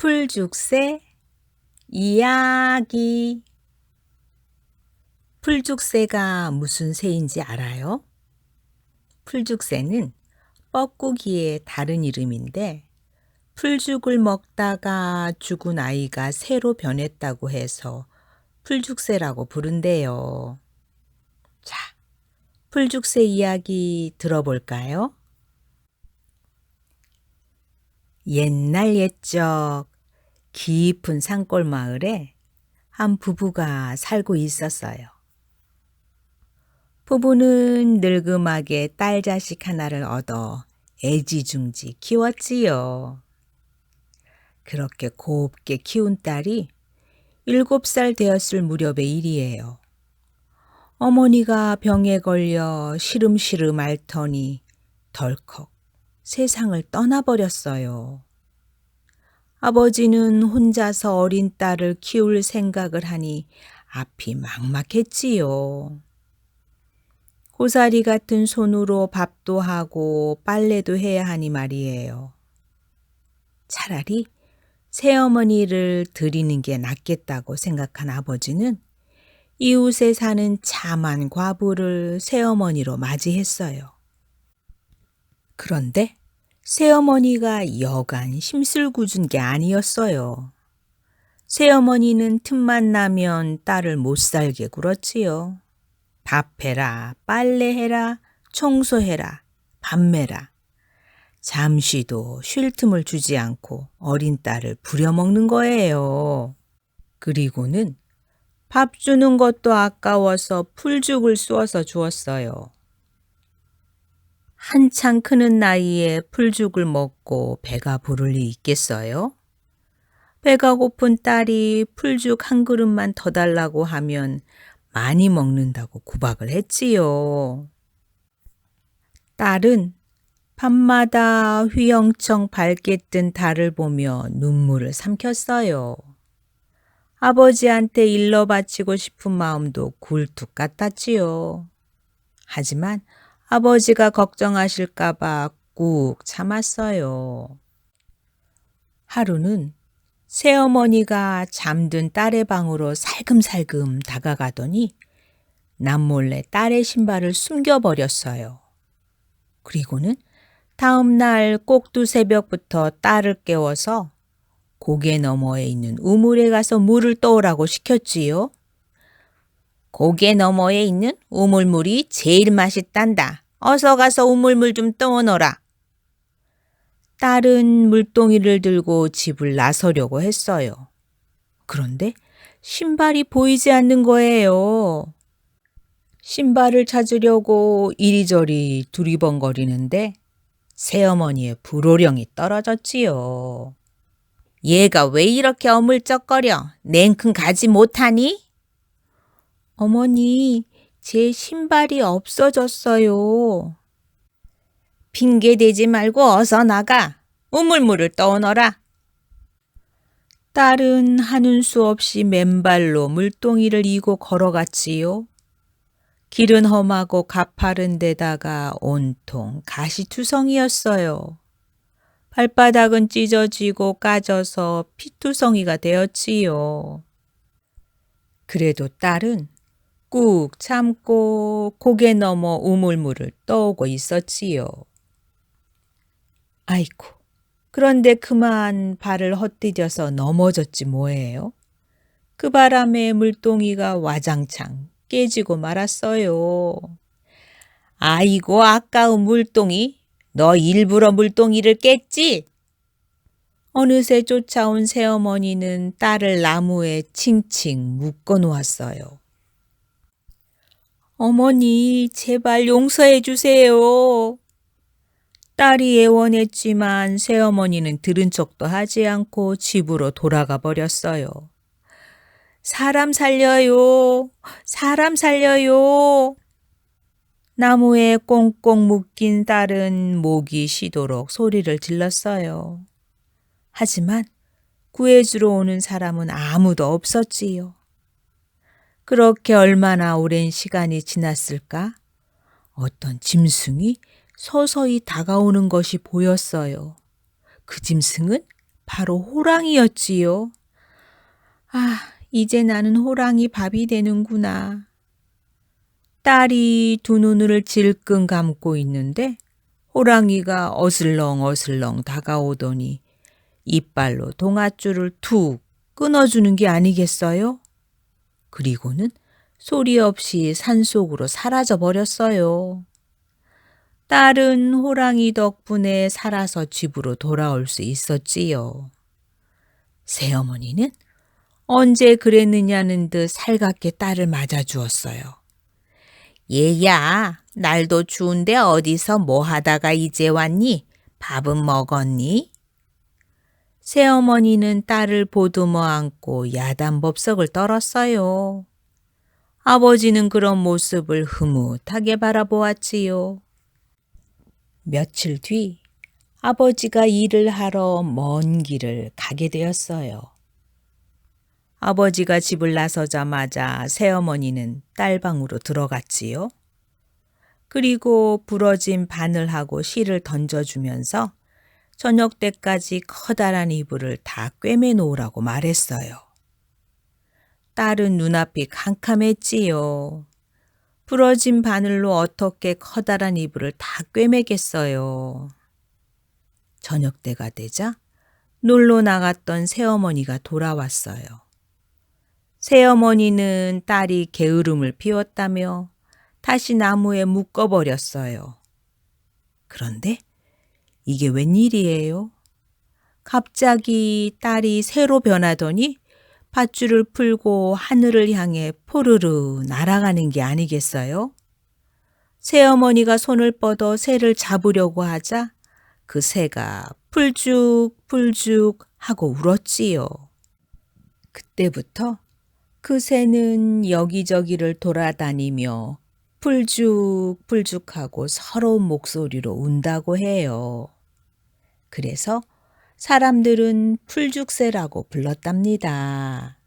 풀죽새 이야기 풀죽새가 무슨 새인지 알아요? 풀죽새는 뻐꾸기의 다른 이름인데 풀죽을 먹다가 죽은 아이가 새로 변했다고 해서 풀죽새라고 부른대요. 자, 풀죽새 이야기 들어볼까요? 옛날 옛적 깊은 산골 마을에 한 부부가 살고 있었어요. 부부는 늙음하게 딸 자식 하나를 얻어 애지중지 키웠지요. 그렇게 곱게 키운 딸이 일곱 살 되었을 무렵의 일이에요. 어머니가 병에 걸려 시름시름 앓더니 덜컥 세상을 떠나버렸어요. 아버지는 혼자서 어린 딸을 키울 생각을 하니 앞이 막막했지요. 고사리 같은 손으로 밥도 하고 빨래도 해야 하니 말이에요. 차라리 새어머니를 드리는 게 낫겠다고 생각한 아버지는 이웃에 사는 참한 과부를 새어머니로 맞이했어요. 그런데 새어머니가 여간 심술궂은 게 아니었어요. 새어머니는 틈만 나면 딸을 못 살게 굴었지요. 밥해라, 빨래해라, 청소해라, 밤매라. 잠시도 쉴 틈을 주지 않고 어린 딸을 부려먹는 거예요. 그리고는 밥 주는 것도 아까워서 풀죽을 쏘아서 주었어요. 한창 크는 나이에 풀죽을 먹고 배가 부를 리 있겠어요? 배가 고픈 딸이 풀죽 한 그릇만 더 달라고 하면 많이 먹는다고 구박을 했지요. 딸은 밤마다 휘영청 밝게 뜬 달을 보며 눈물을 삼켰어요. 아버지한테 일러 바치고 싶은 마음도 굴뚝 같았지요. 하지만 아버지가 걱정하실까봐 꾹 참았어요. 하루는 새어머니가 잠든 딸의 방으로 살금살금 다가가더니 남몰래 딸의 신발을 숨겨버렸어요. 그리고는 다음 날 꼭두 새벽부터 딸을 깨워서 고개 너머에 있는 우물에 가서 물을 떠오라고 시켰지요. 고개 너머에 있는 우물물이 제일 맛있단다. 어서 가서 우물물 좀 떠오너라. 딸은 물동이를 들고 집을 나서려고 했어요. 그런데 신발이 보이지 않는 거예요. 신발을 찾으려고 이리저리 두리번거리는데 새어머니의 불호령이 떨어졌지요. 얘가 왜 이렇게 어물쩍거려? 냉큼 가지 못하니? 어머니, 제 신발이 없어졌어요. 핑계 대지 말고 어서 나가. 우물물을 떠오너라. 딸은 하는 수 없이 맨발로 물동이를 이고 걸어갔지요. 길은 험하고 가파른 데다가 온통 가시투성이었어요. 발바닥은 찢어지고 까져서 피투성이가 되었지요. 그래도 딸은 꾹 참고 고개 넘어 우물물을 떠오고 있었지요. 아이고, 그런데 그만 발을 헛디뎌서 넘어졌지 뭐예요. 그 바람에 물동이가 와장창 깨지고 말았어요. 아이고, 아까운 물동이. 너 일부러 물동이를 깼지? 어느새 쫓아온 새어머니는 딸을 나무에 칭칭 묶어 놓았어요. 어머니, 제발 용서해 주세요. 딸이 애원했지만 새어머니는 들은 척도 하지 않고 집으로 돌아가 버렸어요. 사람 살려요. 사람 살려요. 나무에 꽁꽁 묶인 딸은 목이 쉬도록 소리를 질렀어요. 하지만 구해주러 오는 사람은 아무도 없었지요. 그렇게 얼마나 오랜 시간이 지났을까? 어떤 짐승이 서서히 다가오는 것이 보였어요. 그 짐승은 바로 호랑이였지요. 아, 이제 나는 호랑이 밥이 되는구나. 딸이 두 눈을 질끈 감고 있는데 호랑이가 어슬렁 어슬렁 다가오더니 이빨로 동아줄을 툭 끊어주는 게 아니겠어요? 그리고는 소리 없이 산속으로 사라져 버렸어요. 딸은 호랑이 덕분에 살아서 집으로 돌아올 수 있었지요. 새어머니는 언제 그랬느냐는 듯 살갑게 딸을 맞아주었어요. 얘야, 날도 추운데 어디서 뭐 하다가 이제 왔니? 밥은 먹었니? 새어머니는 딸을 보듬어 안고 야단법석을 떨었어요. 아버지는 그런 모습을 흐뭇하게 바라보았지요. 며칠 뒤 아버지가 일을 하러 먼 길을 가게 되었어요. 아버지가 집을 나서자마자 새어머니는 딸 방으로 들어갔지요. 그리고 부러진 바늘하고 실을 던져주면서 저녁 때까지 커다란 이불을 다 꿰매 놓으라고 말했어요. 딸은 눈앞이 캄캄했지요. 부러진 바늘로 어떻게 커다란 이불을 다 꿰매겠어요. 저녁 때가 되자 놀러 나갔던 새어머니가 돌아왔어요. 새어머니는 딸이 게으름을 피웠다며 다시 나무에 묶어버렸어요. 그런데 이게 웬일이에요? 갑자기 딸이 새로 변하더니 밧줄을 풀고 하늘을 향해 포르르 날아가는 게 아니겠어요? 새어머니가 손을 뻗어 새를 잡으려고 하자 그 새가 풀죽풀죽 하고 울었지요. 그때부터 그 새는 여기저기를 돌아다니며 풀죽풀죽하고 서러운 목소리로 운다고 해요. 그래서 사람들은 풀죽새라고 불렀답니다.